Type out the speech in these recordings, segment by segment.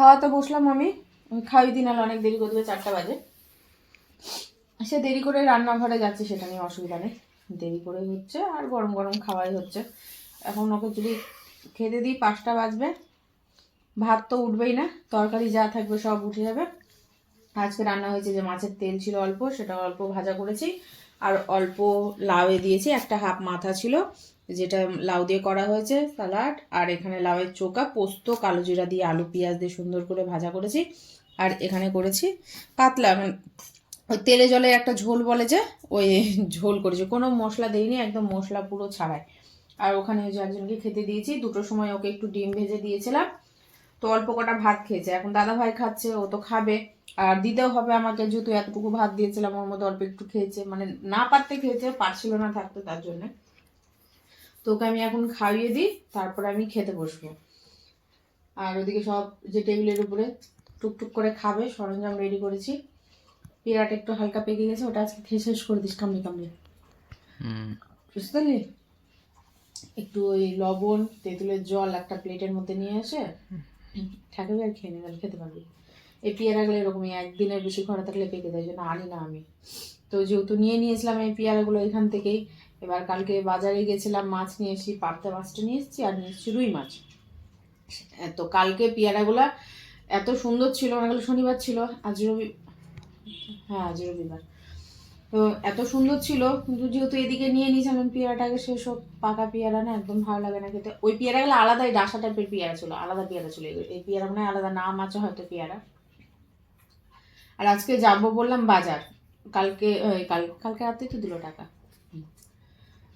খাওয়াতে বসলাম আমি। খাওয়াই দিন অনেক দেরি করে দেবে, চারটা বাজে। সে দেরি করে রান্নাঘরে যাচ্ছে, সেটা নিয়ে অসুবিধা নেই। দেরি করে হচ্ছে আর গরম গরম খাওয়াই হচ্ছে। এখন ওকে যদি খেতে দিই, পাঁচটা বাজবে। ভাত তো উঠবেই না, তরকারি যা থাকবে সব উঠে যাবে। আজকে রান্না হয়েছে যে মাছের তেল ছিল অল্প, সেটা অল্প ভাজা করেছি। আর অল্প লাউয়ে দিয়েছি, একটা হাফ মাথা ছিল। যেটা লাউ দিয়ে করা হয়েছে স্যালাড আর এখানে লাউয়ের চোকা পোস্ত, কালো জিরা দিয়ে আলু, পেঁয়াজ দিয়ে সুন্দর করে ভাজা করেছি, আর এখানে করেছি পাতলা মানে ওই তেলে জলে একটা ঝোল বলে যে, ওই ঝোল করেছি। কোনো মশলা দেইনি, একদম মশলা পুরো ছাড়াই। আর ওখানে যে একজনকে খেতে দিয়েছি, দুটোর সময় ওকে একটু ডিম ভেজে দিয়েছিলাম। তো অল্প কটা ভাত খেয়েছে। এখন দাদা ভাই খাচ্ছে, ও তো খাবে। আর দিতেও হবে আমাকে, যেহেতু এতটুকু ভাত দিয়েছিলাম, ওর মধ্যে অল্প একটু খেয়েছে। মানে না পারতে খেয়েছে, পারছিল না থাকতে তার জন্য। তো ওকে আমি এখন খাইয়ে দিই তারপরে আমি খেতে বসবো। আর ওদিকে সব যে টেবিলের উপরে টুকটুক করে খাবে সরঞ্জাম রেডি করেছি। পেয়ারাটা একটু হালকা পেকে গেছে ওটা আজকে খেয়ে শেষ করে দিস কামড়ে কামড়ে। বুঝতে পারলি? একটু ওই লবণ তেঁতুলের জল একটা প্লেটের মধ্যে নিয়ে এসে ঠাকুর আর খেয়ে নেবে খেতে পারবি। এই পেয়ারাগুলো এরকমই একদিনের বেশি ঘরে থাকলে পেকে দেয় জন্য আনি না আমি। তো যেহেতু নিয়ে নিয়েছিলাম এই পেয়ারাগুলো এখান থেকেই এবার কালকে বাজারে গেছিলাম, মাছ নিয়ে এসেছি পার্তে মাছটা নিয়ে এসেছি আর নিয়ে এসেছি রুই মাছ। তো কালকে পেয়ারাগুলা এত সুন্দর ছিল অনেকগুলো শনিবার ছিল, আজ রবি হ্যাঁ আজ রবিবার। তো এত সুন্দর ছিল, কিন্তু যেহেতু এদিকে নিয়ে নিয়েছিলাম পেয়ারাটাকে সেসব পাকা পেয়ারা না, একদম ভালো লাগে না খেতে। ওই পেয়ারাগুলো আলাদাই, ডাসা টাইপের পেয়ারা ছিল, আলাদা পেয়ারা ছিল। এই পেয়ারা মানে আলাদা নাম আছে হয়তো পেয়ারা। আর আজকে যাব বললাম বাজার। কালকে কাল কালকে রাতে তো দিল টাকা।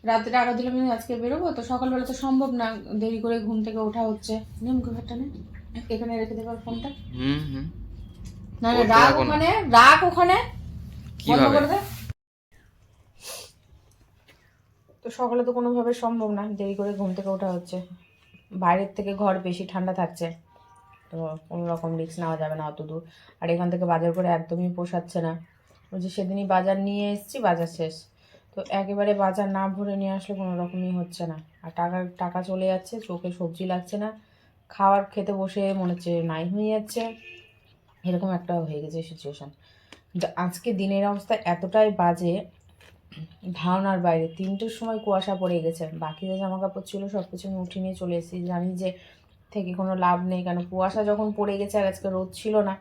হুম। রাতে টাকা দিলাম আমি আজকে বেরোবো তো সকালবেলা তো সম্ভব না দেরি করে ঘুম থেকে ওঠা হচ্ছে। নিয়ম ঘরটা নে? এখানে রেখে দেবার ফোনটা। হুম হুম। না রাখ ওখানে রাখ ওখানে। বন্ধ করে দে। তো সকালে তো কোনোভাবে সম্ভব না দেরি করে ঘুম থেকে ওঠা হচ্ছে। বাইরের থেকে ঘর বেশি ঠান্ডা থাকছে তো কোনো রকম রিস্ক নেওয়া যাবে না অত দূর। আর এখান থেকে বাজার করে একদমই পোষাচ্ছে না। ওই যে সেদিনই বাজার নিয়ে এসেছি বাজার শেষ। তো একেবারে বাজার না ভরে নিয়ে আসলে কোনো রকমই হচ্ছে না। আর টাকা টাকা চলে যাচ্ছে, চোখে সবজি লাগছে না। খাওয়ার খেতে বসে মনে হচ্ছে নাই হয়ে যাচ্ছে। এরকম একটা হয়ে গেছে সিচুয়েশান আজকে দিনের অবস্থা এতটাই বাজে, ধারণার বাইরে। তিনটের সময় কুয়াশা পড়ে গেছে। বাকি যে জামা কাপড় ছিল সব কিছু আমি উঠিয়ে নিয়ে চলে এসেছি। জানি যে থেকে কোনো লাভ নেই, কেন কুয়াশা যখন পড়ে গেছে আর আজকে রোদ ছিল না।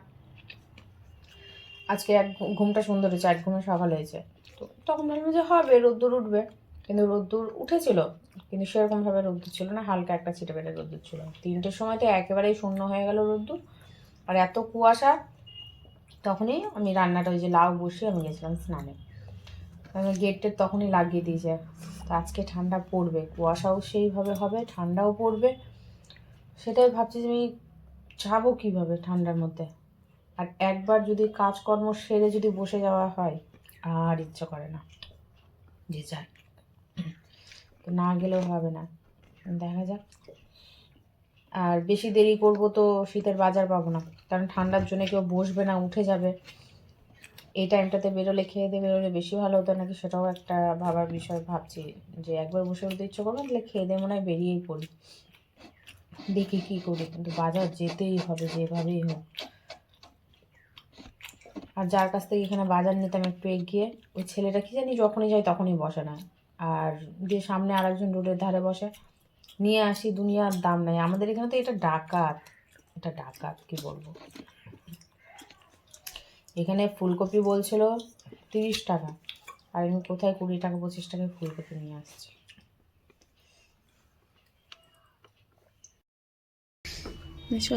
আজকে এক ঘুমটা সুন্দর হয়েছে, এক ঘুমে সকাল হয়েছে। তো তখন ভাবলাম যে হবে, রোদ্দুর উঠবে। কিন্তু রোদ্দুর উঠেছিল, কিন্তু সেরকমভাবে রোদ্দুর ছিল না, হালকা একটা ছিটে পেটে রোদ্দুর ছিল। তিনটের সময় তো একেবারেই শূন্য হয়ে গেল রোদ্দুর। আর এত কুয়াশা, তখনই আমি রান্নাটা ওই যে লাউ বসিয়ে আমি গেছিলাম স্নানে। আমি গেটটা তখনই লাগিয়ে দিয়েছে। আজকে ঠান্ডা পড়বে, কুয়াশাও সেইভাবে হবে, ঠান্ডাও পড়বে। সেটাই ভাবছি যে আমি যাব কীভাবে ঠান্ডার মধ্যে। আর একবার যদি কাজকর্ম সেরে যদি বসে যাওয়া হয় আর ইচ্ছা করে না যে যাই। তো না গেলেও হবে না। দেখা যাক। আর বেশি দেরি করব তো শীতের বাজার পাবো না। কারণ ঠান্ডার জন্য কেউ বসবে না, উঠে যাবে। এই টাইমটাতে বেরোলে, খেয়ে দিয়ে বেরোলে বেশি ভালো হতো নাকি সেটাও একটা ভাবার বিষয় ভাবছি। যে একবার বসে উঠতে ইচ্ছে করবে তাহলে খেয়ে দিয়ে মনে হয় বেরিয়েই পড়ি। দেখি কী করি। কিন্তু বাজার যেতেই হবে, যেভাবেই হোক। আর যার কাছ থেকে এখানে বাজার নিতাম একটু এগিয়ে, ওই ছেলেটা কি জানি যখনই যায় তখনই বসে না। আর যে সামনে আরেকজন রোডের ধারে বসে, নিয়ে আসি, দুনিয়ার দাম নাই। আমাদের এখানে তো এটা ডাকাত। এটা ডাকাত, কি বলব? এখানে ফুলকপি বলছিল তিরিশ টাকা, আর আমি কোথায় কুড়ি টাকা, পঁচিশ টাকায় ফুলকপি নিয়ে আসছি।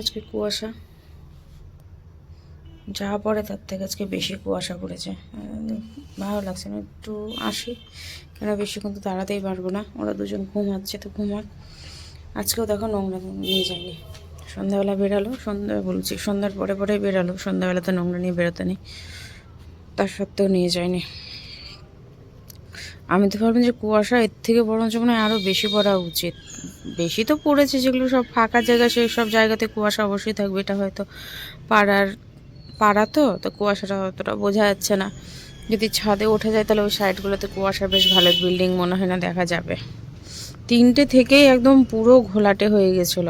আজকে কুয়াশা। যা পড়ে তার থেকে আজকে বেশি কুয়াশা পড়েছে। ভালো লাগছে না, একটু আসি কেন বেশিক্ষণ তো দাঁড়াতেই পারব না, ওরা দুজন ঘুমাচ্ছে তো ঘুমাক। আজকেও দেখো নোংরা নিয়ে যায়নি। সন্ধ্যাবেলা বেরালো, সন্ধ্যা বলছি, সন্ধ্যার পরে পরে বেরালো, সন্ধ্যাবেলা তো নোংরা নিয়ে বেরোতে নেই। তার সত্ত্বেও নিয়ে যায়নি। আমি তো ভাবলাম যে কুয়াশা এর থেকে বরঞ্চ মনে হয় আরও বেশি পড়া উচিত। বেশি তো পড়েছে যেগুলো সব ফাঁকা জায়গা, সেই সব জায়গাতে কুয়াশা অবশ্যই থাকবে, এটা হয়তো পাড়ার পাড়া তো তো কুয়াশাটা অতটা বোঝা যাচ্ছে না। যদি ছাদে ওঠা যায় তাহলে ওই সাইডগুলোতে কুয়াশা বেশ ভালো, বিল্ডিং মনে হয় না দেখা যাবে। তিনটে থেকেই একদম পুরো ঘোলাটে হয়ে গেছিল।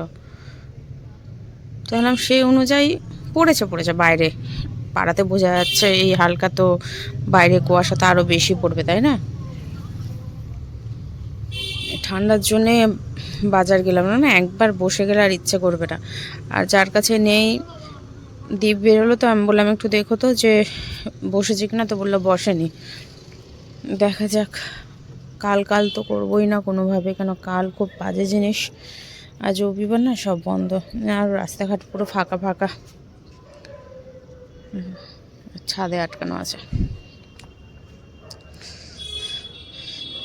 তো ভাবলাম সেই অনুযায়ী পড়েছে পড়েছে। বাইরে পাড়াতে বোঝা যাচ্ছে এই হালকা তো বাইরে কুয়াশা তো আরও বেশি পড়বে, তাই না? ঠান্ডার জন্যে বাজার গেলাম না না একবার বসে গেলে আর ইচ্ছে করবে না। আর যার কাছে নেই দ্বীপ বেরোলো তো, আমি বললাম, একটু দেখো তো যে বসেছে কিনা? তো বলল, বসেনি। দেখা যাক, কাল কাল তো করবোই না কোনোভাবে, কেন কাল খুব বাজে জিনিস। আজ রবিবার না, সব বন্ধ। আর রাস্তাঘাট পুরো ফাঁকা ফাঁকা। ছাদে আটকানো আছে।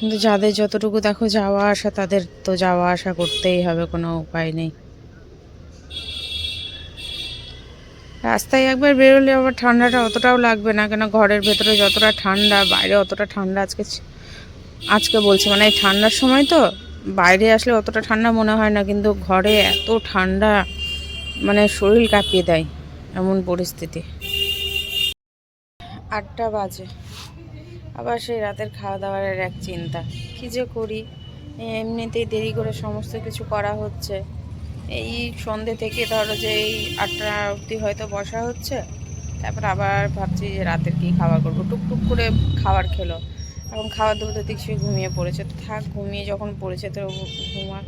কিন্তু যাদের যতটুকু দেখো যাওয়া আসা, তাদের তো যাওয়া আসা করতেই হবে, কোনো উপায় নেই। রাস্তায় একবার বেরোলে আবার ঠান্ডাটা অতটাও লাগবে না, কেন ঘরের ভেতরে যতটা ঠান্ডা, বাইরে অতটা ঠান্ডা, আজকে আজকে বলছি মানে এই ঠান্ডার সময় তো বাইরে আসলে অতটা ঠান্ডা মনে হয় না, কিন্তু ঘরে এত ঠান্ডা মানে শরীর কাঁপিয়ে দেয় এমন পরিস্থিতি। আটটা বাজে। আবার সেই রাতের খাওয়া দাওয়ার এক চিন্তা। কী যে করি? এমনিতেই দেরি করে সমস্ত কিছু করা হচ্ছে। এই সন্ধে থেকে ধরো যে এই আটটা অবধি হয়তো বসা হচ্ছে, তারপর আবার ভাবছি যে রাতের কী খাবার করব? টুকটুক করে খাবার খেলো। এখন খাবার দেবো তো দেখছি ঘুমিয়ে পড়েছে। তো থাক, ঘুমিয়ে যখন পড়েছে তো ঘুমা,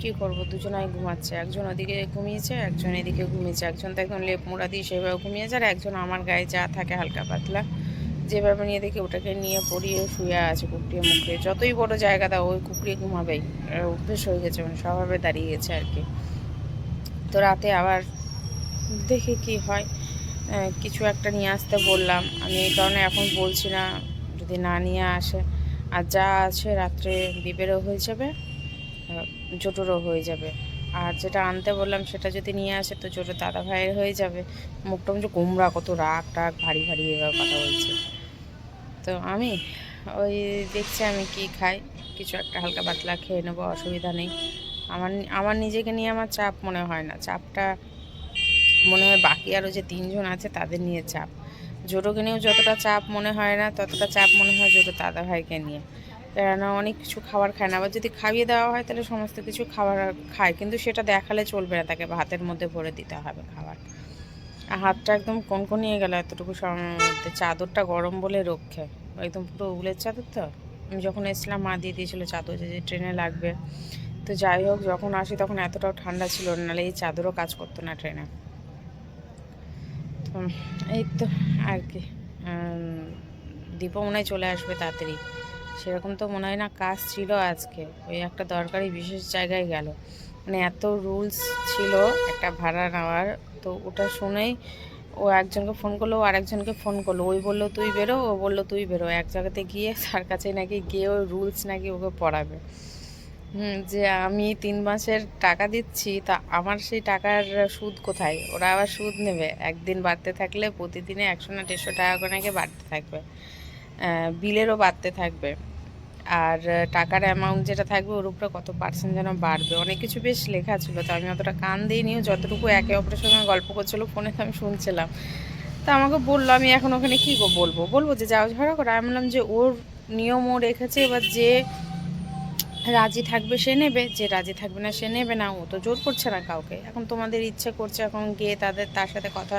কী করব? দুজনাই ঘুমাচ্ছে। একজন ওদিকে ঘুমিয়েছে, একজন এদিকে ঘুমিয়েছে। একজন তো একদম লেপ মোড়া দিয়ে সেভাবে ঘুমিয়েছে আর একজন আমার গায়ে যা থাকে হালকা পাতলা। যেভাবে নিয়ে দেখি ওটাকে নিয়ে পরিয়ে শুয়ে আছে কুকড়িয়ে মুখড়িয়ে যতই বড় জায়গা দাও, ওই কুকড়িয়ে ঘুমাবেই। অভ্যেস হয়ে গেছে মানে স্বভাবে দাঁড়িয়ে গেছে আর কি। তো রাতে আবার দেখি কি হয়। কিছু একটা নিয়ে আসতে বললাম। আমি এই কারণে এখন বলছি না, যদি না নিয়ে আসে। আর যা আছে রাত্রে দ্বীপেরও হয়ে যাবে জোটোরও হয়ে যাবে। আর যেটা আনতে বললাম, সেটা যদি নিয়ে আসে, তো জোটো দাদা ভাইয়ের হয়ে যাবে। মুখটা যে কুমড়া, কত রাগ, টাগ, ভারী ভারী এভাবে কথা বলছে। তো আমি ওই দেখছি আমি কি খাই, কিছু একটা হালকা পাতলা খেয়ে নেব, অসুবিধা নেই। আমার আমার নিজেকে নিয়ে আমার চাপ মনে হয় না। চাপটা মনে হয় বাকি আরও যে তিনজন আছে তাদের নিয়ে চাপ। জোটোকে নিয়েও যতটা চাপ মনে হয় না, ততটা চাপ মনে হয় জোটো দাদা ভাইকে নিয়ে। কেননা অনেক কিছু খাবার খায় না। আবার যদি খাইয়ে দেওয়া হয় তাহলে সমস্ত কিছু খাবার খায়, কিন্তু সেটা দেখালে চলবে না, তাকে ভাতের মধ্যে ভরে দিতে হবে খাবার। হাতটা একদম কনকনিয়ে গেল এতটুকু মধ্যে। চাদরটা গরম বলে রক্ষে। একদম পুরো উলের চাদর তো? আমি যখন এসেছিলাম, মা দিয়ে দিয়েছিল চাদর যে ট্রেনে লাগবে। তো যাই হোক, যখন আসি তখন এতটাও ঠান্ডা ছিল, নাহলে এই চাদরও কাজ করতো না ট্রেনে। তো এই তো আর কি। দীপও মনে হয় চলে আসবে তাড়াতাড়ি। সেরকম তো মনে হয় না কাজ ছিল আজকে। ওই একটা দরকারি বিশেষ জায়গায় গেল। মানে এত রুলস ছিল একটা ভাড়া নেওয়ার তো ওটা শুনেই ও একজনকে ফোন করল, ও আরেকজনকে ফোন করল। ওই বলল, তুই বেরো? ও বলল, তুই বেরো। এক জায়গাতে গিয়ে তার কাছে নাকি গিয়ে ওই রুলস নাকি ওকে পড়াবে। যে আমি তিন মাসের টাকা দিচ্ছি, তা আমার সেই টাকার সুদ কোথায়? ওরা আবার সুদ নেবে। একদিন বাড়তে থাকলে প্রতিদিনে একশো না দেড়শো টাকা করে নাকি বাড়তে থাকবে। বিলেরও বাড়তে থাকবে। আর টাকার অ্যামাউন্ট যেটা থাকবে ওর উপরে কত পার্সেন্ট যেন বাড়বে? অনেক কিছু বেশ লেখা ছিল, তো আমি অতটা কান দিইনিও যতটুকু একে অপরের সঙ্গে গল্প করছিল ফোনে তো আমি শুনছিলাম। তা আমাকে বলল, আমি এখন ওখানে কী বলব? বলব যে, যাও ঝগড়া করে। আমি বললাম যে, ওর নিয়ম ও রেখেছে, এবার যে রাজি থাকবে সে নেবে, যে রাজি থাকবে না সে নেবে না, ও তো জোর করছে না কাউকে। এখন তোমাদের ইচ্ছে করছে, এখন গিয়ে তাদের, তার সাথে কথা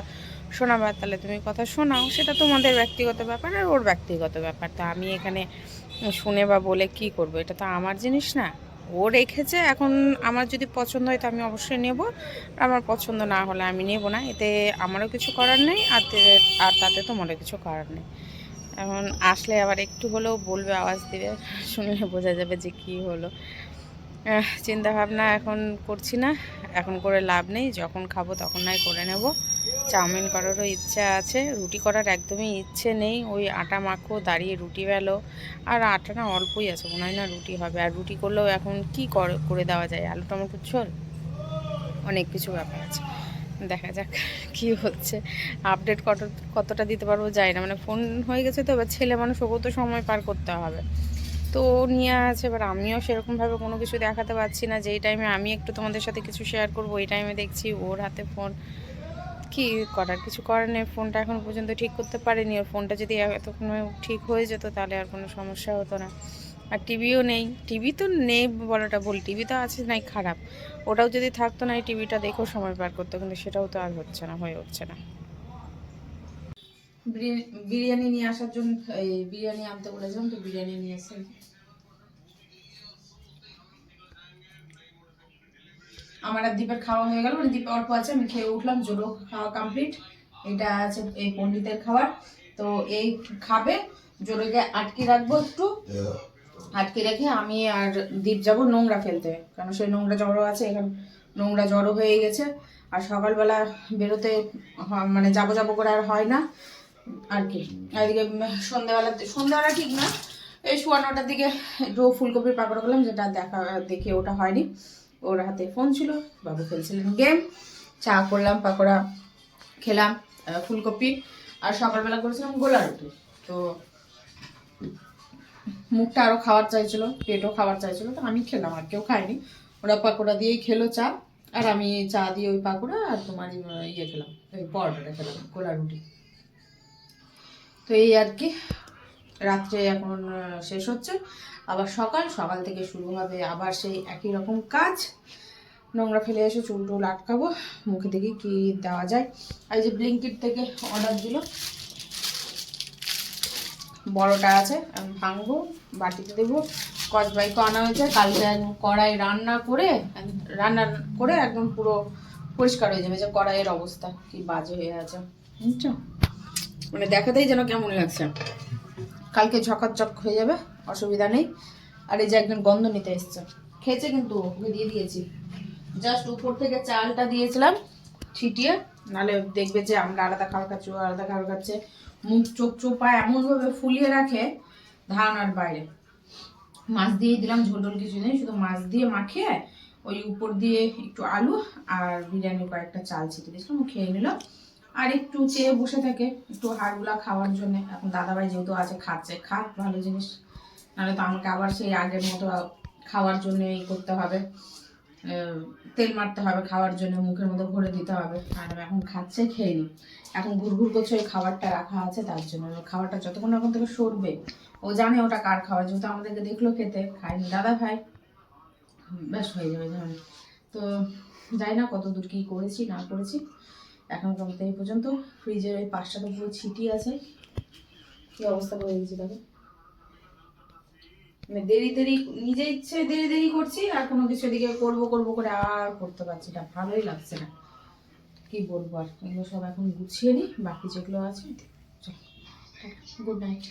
শোনাবার, তাহলে তুমি কথা শোনাও। সেটা তোমাদের ব্যক্তিগত ব্যাপার আর ওর ব্যক্তিগত ব্যাপার। তো আমি এখানে শুনে বা বলে কি করব? এটা তো আমার জিনিস না। ও রেখেছে, এখন আমার যদি পছন্দ হয় তো আমি অবশ্যই নেব। আমার পছন্দ না হলে আমি নেব না। এতে আমারও কিছু করার নেই, আর আর তাতে তোমারও কিছু করার নেই। এখন আসলে আবার একটু হলেও বলবে, আওয়াজ দেবে, শুনলে বোঝা যাবে যে কি হলো। চিন্তা ভাবনা এখন করছি না। এখন করে লাভ নেই। যখন খাব তখন নাই করে নেব। চাউমিন করারও ইচ্ছা আছে। রুটি করার একদমই ইচ্ছে নেই। ওই আটা মাখো, দাঁড়িয়ে রুটি বেলো। আর আটা না অল্পই আছে, মনে হয় না রুটি হবে। আর রুটি করলেও এখন কি করে- করে দেওয়া যায়? আলু টমেটোর ঝোল? অনেক কিছু ব্যাপার আছে। দেখা যাক কি হচ্ছে। আপডেট কত, কতটা দিতে পারব যাই না। মানে ফোন হয়ে গেছে তো, এবার ছেলে মানুষ, ওকেও তো সময় পার করতে হবে। তো নিয়ে আছে, এবার আমিও সেরকমভাবে কোনো কিছু দেখাতে পারছি না। যেই টাইমে আমি একটু তোমাদের সাথে কিছু শেয়ার করব, ওই টাইমে দেখছি ওর হাতে ফোন কি করার কিছু করার নেই ফোনটা এখন পর্যন্ত ঠিক করতে পারেনি। ওর ফোনটা যদি এতক্ষণ ঠিক হয়ে যেত, তাহলে আর কোনো সমস্যা হতো না। আর টিভিও নেই। টিভি তো নেই বলাটা ভুল। টিভি তো আছে নাই, খারাপ। ওটাও যদি থাকতো না, এই টিভিটা দেখেও সময় পার করতো, কিন্তু সেটাও তো আর হচ্ছে না, হয়ে উঠছে না। বিরিয়ানি নিয়ে আসার জন্য এই বিরিয়ানি আনতে বলেছিলাম তো বিরিয়ানি নিয়ে এসে আমার আর দীপের খাওয়া হয়ে গেল মানে দীপে অল্প আছে আমি খেয়ে উঠলাম জোরো খাওয়া কমপ্লিট এটা আছে এই পণ্ডিতের খাবার। তো এই খাবে জোরোকে আটকে রাখব একটু। আটকে রেখে আমি আর দীপ যাব নোংরা ফেলতে কারণ সেই নোংরা জড়ো আছে এখানে নোংরা জড়ো হয়ে গেছে। আর সকালবেলা বেরোতে মানে যাব যাব করে আর হয় না। আর কি। এদিকে সন্ধ্যাবেলা সন্ধ্যাবেলা ঠিক না, এই সোয়া নটার দিকে একটু ফুলকপির পাকড়া করলাম, যেটা দেখা, দেখে ওটা হয়নি। ওর হাতে ফোন ছিল, বাবু খেলছিলেন গেম চা করলাম, পাকোড়া খেলাম ফুলকপি, আর সকালবেলা করেছিলাম গোলা রুটি। তো মুখটা আরও খাওয়ার চাইছিল, পেটও খাওয়ার চাইছিল, তো আমি খেলাম, আর কেউ খায়নি। ওরা পাকোড়া দিয়েই খেলো চা, আর আমি চা দিয়ে ওই পাকোড়া আর তোমার ইয়ে খেলাম, ওই পরোটাটা খেলাম, গোলা রুটি। তো এই আর কি, রাত্রে এখন শেষ হচ্ছে। আবার সকাল সকাল থেকে শুরু হবে আবার সেই একই রকম কাজ। নোংরা ফেলে এসে চুল টুল আটকাবো, মুখে দেখি কি দেওয়া যায়। আর যে ব্লিঙ্কিট থেকে অর্ডার দিল। বড়টা আছে, আমি ভাঙবো, বাটিতে দেবো। কসবাইকে আনা হয়েছে, কালকে কড়াই রান্না করে রান্না করে একদম পুরো পরিষ্কার হয়ে যাবে, যে কড়াইয়ের অবস্থা, কি বাজে হয়ে আছে। বুঝছ? মানে দেখাতেই যেন কেমন লাগছে। কালকে ঝকাচক হয়ে যাবে, অসুবিধা নেই। আর এই যে একজন গন্ধ নিতে এসছে। খেয়েছে কিন্তু ওকে দিয়ে দিয়েছি। জাস্ট উপর থেকে চালটা দিয়েছিলাম ছিটিয়ে, নালে দেখবে যে আমরা আলাদা খাবার খাচ্ছি আলাদা খাবার খাচ্ছে। মুখ চোখ চোপা এমনভাবে ফুলিয়ে রাখে ধারণার বাইরে। মাছ দিয়ে দিলাম, ঝোল টোল কিছু নেই, শুধু মাছ দিয়ে মাখিয়ে ওই উপর দিয়ে একটু আলু আর বিরিয়ানি কয়েকটা চাল ছিটিয়ে দিয়েছিলাম খেয়ে নিল। আর একটু চেয়ে বসে থাকে, একটু হাড়গুলা খাওয়ার জন্য। এখন দাদাভাই যেহেতু আছে, খাচ্ছে, খাক ভালো জিনিস। নাহলে তো আমাকে আবার সেই আগের মতো খাওয়ার জন্য ই করতে হবে। তেল মারতে হবে খাওয়ার জন্য, মুখের মধ্যে ভরে দিতে হবে। আর এখন খাচ্ছে, খেয়ে নি। এখন ঘুরঘুর করছে, ওই খাবারটা রাখা আছে, তার জন্য খাবারটা যতক্ষণ এখন থেকে সরবে, ও জানে ওটা কার খাবার। যেহেতু আমাদেরকে দেখল খেতে, খায়নি দাদা ভাই ব্যাস হয়ে যাবে তো জানি না কত দূর কী করেছি, না করেছি। এখন কমতে এই পর্যন্ত। ফ্রিজের ওই পাঁচটা তো পুরো ছিটি আছে। কি অবস্থা করে দিয়েছি তাকে মানে দেরি দেরি নিজে ইচ্ছে দেরি দেরি করছি, আর কোনো কিছু এদিকে করব করব করে আর করতে পারছি না। ভালোই লাগছে না। কি বলব আর? এগুলো সব এখন গুছিয়ে নিই বাকি যেগুলো আছে গুড নাইট।